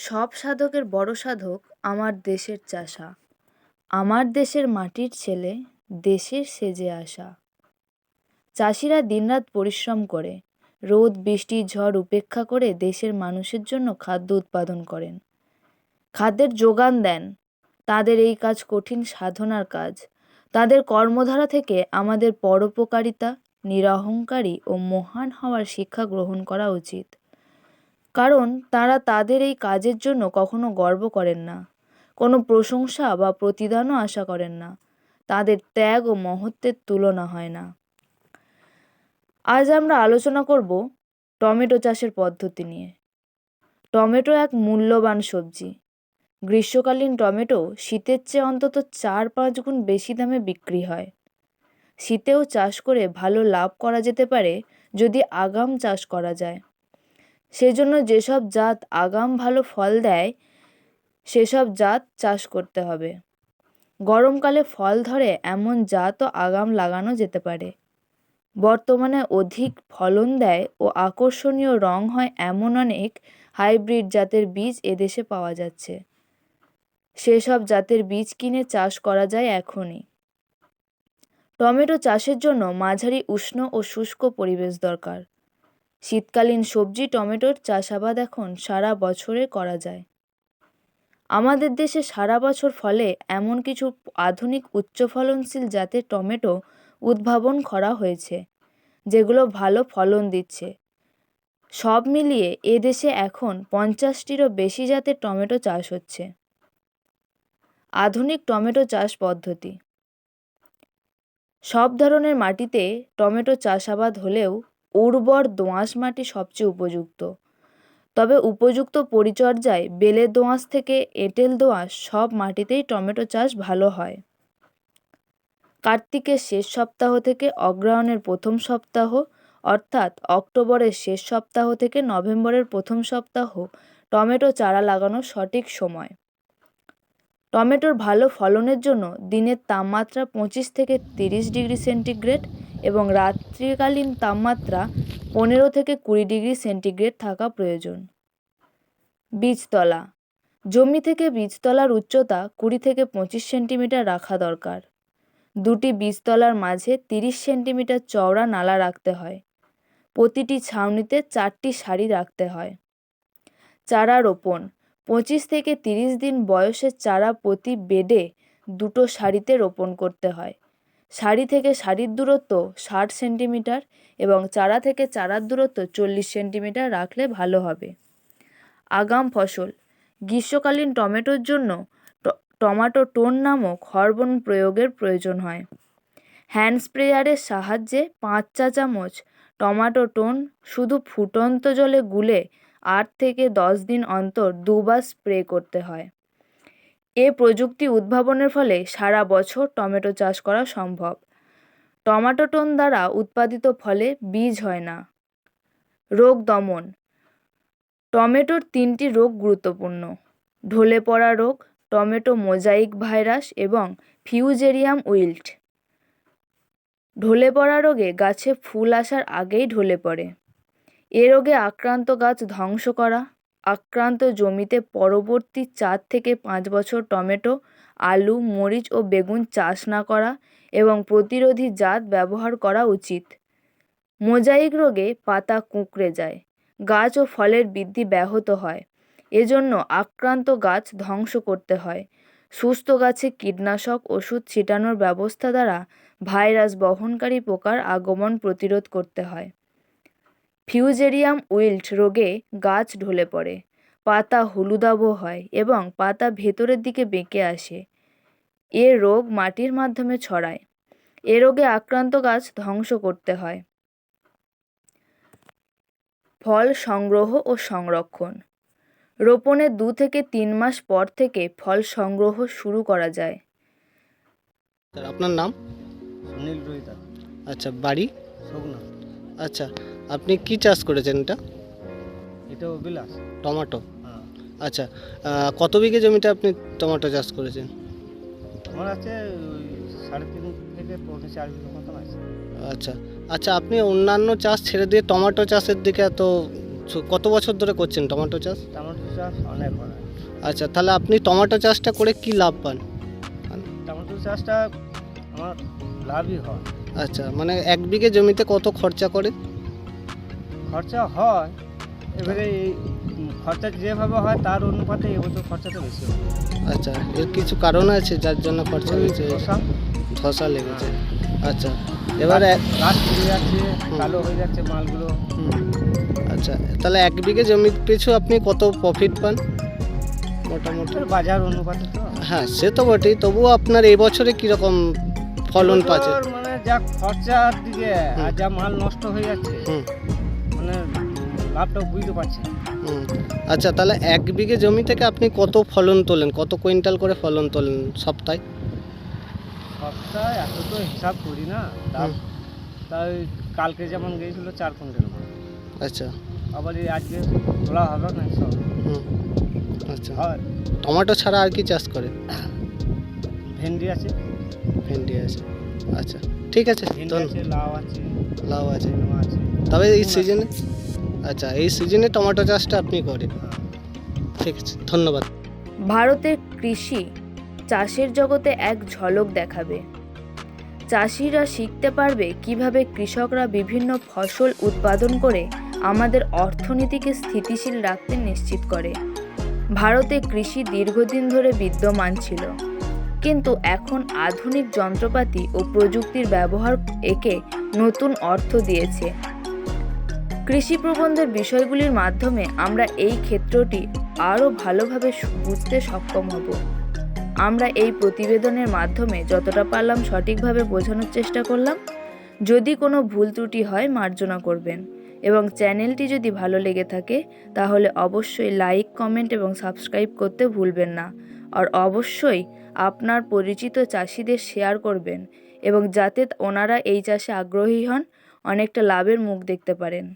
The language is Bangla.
সব সাধকের বড় সাধক আমার দেশের চাষা। আমার দেশের মাটির ছেলে দেশের সেজে আসা। চাষিরা দিনরাত পরিশ্রম করে, রোদ, বৃষ্টি, ঝড় উপেক্ষা করে দেশের মানুষের জন্য খাদ্য উৎপাদন করেন। খাদ্যের যোগান দেন। তাদের এই কাজ কঠিন সাধনার কাজ। তাদের কর্মধারা থেকে আমাদের পরোপকারিতা, নিরহংকারী ও মহান হওয়ার শিক্ষা গ্রহণ করা উচিত। কারণ তারা তাদের এই কাজের জন্য কখনো গর্ব করেন না। কোনো প্রশংসা বা প্রতিদানও আশা করেন না। তাদের ত্যাগ ও মহত্বের তুলনা হয় না। আজ আমরা আলোচনা করব টমেটো চাষের পদ্ধতি নিয়ে। টমেটো এক মূল্যবান সবজি। গ্রীষ্মকালীন টমেটো শীতের চেয়ে অন্তত চার পাঁচ গুণ বেশি দামে বিক্রি হয়। শীতেও চাষ করে ভালো লাভ করা যেতে পারে যদি আগাম চাষ করা যায়। সেজন্য যেসব জাত আগাম ভালো ফল দেয়, সেসব জাত চাষ করতে হবে। গরমকালে ফল ধরে এমন জাতও আগাম লাগানো যেতে পারে। বর্তমানে অধিক ফলন দেয় ও আকর্ষণীয় রং হয় এমন অনেক হাইব্রিড জাতের বীজ এদেশে পাওয়া যাচ্ছে। সেসব জাতের বীজ কিনে চাষ করা যায় এখনই। টমেটো চাষের জন্য মাঝারি উষ্ণ ও শুষ্ক পরিবেশ দরকার। শীতকালীন সবজি, টমেটোর চাষাবাদ এখন সারা বছরে করা যায়। আমাদের দেশে সারা বছর ফলে এমন কিছু আধুনিক উচ্চ ফলনশীল জাতের টমেটো উদ্ভাবন করা হয়েছে, যেগুলো ভালো ফলন দিচ্ছে। সব মিলিয়ে এ দেশে এখন পঞ্চাশটিরও বেশি জাতের টমেটো চাষ হচ্ছে। আধুনিক টমেটো চাষ পদ্ধতি। সব ধরনের মাটিতে টমেটো চাষাবাদ হলেও উর্বর দোআঁশ মাটি সবচেয়ে উপযুক্ত। তবে উপযুক্ত পরিচর্যায় বেলে দোআঁশ থেকে এঁটেল দোআঁশ সব মাটিতেই টমেটো চাষ ভালো হয়। কার্তিকের শেষ সপ্তাহ থেকে অগ্রহায়ণের প্রথম সপ্তাহ অর্থাৎ অক্টোবরের শেষ সপ্তাহ থেকে নভেম্বরের প্রথম সপ্তাহ টমেটো চারা লাগানোর সঠিক সময়। টমেটোর ভালো ফলনের জন্য দিনের তাপমাত্রা পঁচিশ থেকে তিরিশ ডিগ্রি সেন্টিগ্রেড এবং রাত্রিকালীন তাপমাত্রা পনেরো থেকে কুড়ি ডিগ্রি সেন্টিগ্রেড থাকা প্রয়োজন। বীজতলা। জমি থেকে বীজতলার উচ্চতা কুড়ি থেকে পঁচিশ সেন্টিমিটার রাখা দরকার। দুটি বীজতলার মাঝে তিরিশ সেন্টিমিটার চওড়া নালা রাখতে হয়। প্রতিটি ছাউনিতে চারটি সারি রাখতে হয়। চারা রোপণ। পঁচিশ থেকে তিরিশ দিন বয়সের চারা প্রতি বেডে দুটো সারিতে রোপণ করতে হয়। সারি থেকে সারির দূরত্ব ষাট সেন্টিমিটার এবং চারা থেকে চারার দূরত্ব চল্লিশ সেন্টিমিটার রাখলে ভালো হবে। আগাম ফসল। গ্রীষ্মকালীন টমেটোর জন্য টমাটো টোন নামক হরমোন প্রয়োগের প্রয়োজন হয়। হ্যান্ড স্প্রেয়ারের সাহায্যে পাঁচ চা চামচ টমাটো টোন শুধু ফুটন্ত জলে গুলে আট থেকে দশ দিন অন্তর দুবার স্প্রে করতে হয়। এ প্রযুক্তি উদ্ভাবনের ফলে সারা বছর টমেটো চাষ করা সম্ভব। টমাটো টোন দ্বারা উৎপাদিত ফলে বীজ হয় না। রোগ দমন। টমেটোর তিনটি রোগ গুরুত্বপূর্ণ। ঢলে পড়া রোগ, টমেটো মোজাইক ভাইরাস এবং ফিউজেরিয়াম উইল্ট। ঢলে পড়া রোগে গাছে ফুল আসার আগেই ঢলে পড়ে। এ রোগে আক্রান্ত গাছ ধ্বংস করা, আক্রান্ত জমিতে পরবর্তী চার থেকে পাঁচ বছর টমেটো, আলু, মরিচ ও বেগুন চাষ না করা এবং প্রতিরোধী জাত ব্যবহার করা উচিত। মোজাইক রোগে পাতা কুঁকড়ে যায়, গাছ ও ফলের বৃদ্ধি ব্যাহত হয়, এজন্য আক্রান্ত গাছ ধ্বংস করতে হয়। সুস্থ গাছে কীটনাশক ওষুধ ছিটানোর ব্যবস্থা দ্বারা ভাইরাস বহনকারী পোকার আগমন প্রতিরোধ করতে হয়। ফিউজেরিয়াম উইল্ট রোগে গাছ ঢলে পড়ে পাতা হলুদাভ হয় এবং পাতা ভেতরের দিকে বেঁকে আসে। এ রোগ মাটির মাধ্যমে ছড়ায়। এ রোগে আক্রান্ত গাছ ধ্বংস করতে হয়। ফল সংগ্রহ ও সংরক্ষণ। রোপণের দু থেকে তিন মাস পর থেকে ফল সংগ্রহ শুরু করা যায়। আপনার নাম? সুনীল আচ্ছা বাড়ি? আচ্ছা আপনি কি চাষ করেছেন এটা? এটাও বিলাস টমেটো। হ্যাঁ। আচ্ছা কত বিঘে জমিতে আপনি টমেটো চাষ করেছেন? আমার আছে সাড়ে তিন থেকে পৌনে চার বিঘা মতন আছে। আচ্ছা আচ্ছা আপনি অন্যান্য চাষ ছেড়ে দিয়ে টমেটো চাষের দিকে এত কত বছর ধরে করছেন টমেটো চাষ? টমেটো চাষ অনেক। আচ্ছা তাহলে আপনি টমেটো চাষটা করে কি লাভ পান? টমেটো চাষটা আমার লাভই হয়। আচ্ছা মানে এক বিঘে জমিতে কত খরচা করে? খরচা হয় এবারে এই খরচা যেভাবে হয় তার অনুপাতে এবছর খরচাটা বেশি হয় আচ্ছা এর কিছু কারণ আছে যার জন্য খরচা হয়েছে? ধসা, ধসা লেগেছে। আচ্ছা এবারে গাছ পুড়ে যাচ্ছে কালো হয়ে যাচ্ছে মালগুলো। আচ্ছা তাহলে এক বিঘে জমি পিছু আপনি কত প্রফিট পান? মোটামুটি। বাজার অনুপাতে তো। হ্যাঁ সে তো বটেই। তবুও আপনার এই বছরে কীরকম ফলন পাচ্ছে? মানে যা খরচার দিকে আর যা মাল নষ্ট হয়ে যাচ্ছে লাভটা বুঝতে পারছি হুম। আচ্ছা তাহলে এক বিঘে জমি থেকে আপনি কত ফলন তোলেন? কত কুইন্টাল করে ফলন তোলেন সপ্তাহে? সপ্তাহে এত তো হিসাব করি না। তাই কালকে যেমন গিয়েছিল চার কুইন্টাল। আচ্ছা। আবার এই আজকে তোলা হবে না সব। আচ্ছা। টমেটো ছাড়া আর কি চাষ করে ভেন্ডি আছে। ভেন্ডি আছে। আচ্ছা ঠিক আছে লাউ আছে লাউ আছে। তবে এই সিজনে আচ্ছা এই সিজনে টমেটো চাষটা আপনি করেন। ঠিক আছে, ধন্যবাদ। ভারতের কৃষি চাষের জগতে এক ঝলক দেখাবে। চাষিরা শিখতে পারবে কীভাবে কৃষকরা বিভিন্ন ফসল উৎপাদন করে আমাদের অর্থনীতিকে স্থিতিশীল রাখতে নিশ্চিত করে। ভারতে কৃষি দীর্ঘদিন ধরে বিদ্যমান ছিল। কিন্তু এখন আধুনিক যন্ত্রপাতি ও প্রযুক্তির ব্যবহার একে নতুন অর্থ দিয়েছে। কৃষি প্রবন্ধের বিষয়গুলির মাধ্যমে আমরা এই ক্ষেত্রটি আরও ভালোভাবে বুঝতে সক্ষম হব। আমরা এই প্রতিবেদনের মাধ্যমে যতটা পারলাম সঠিকভাবে বোঝানোর চেষ্টা করলাম। যদি কোনো ভুল ত্রুটি হয়, মার্জনা করবেন এবং চ্যানেলটি যদি ভালো লেগে থাকে, তাহলে অবশ্যই লাইক, কমেন্ট এবং সাবস্ক্রাইব করতে ভুলবেন না। আর অবশ্যই আপনার পরিচিত চাষিদের শেয়ার করবেন এবং যাতে ওনারা এই চাষে আগ্রহী হন, অনেকটা লাভের মুখ দেখতে পারেন।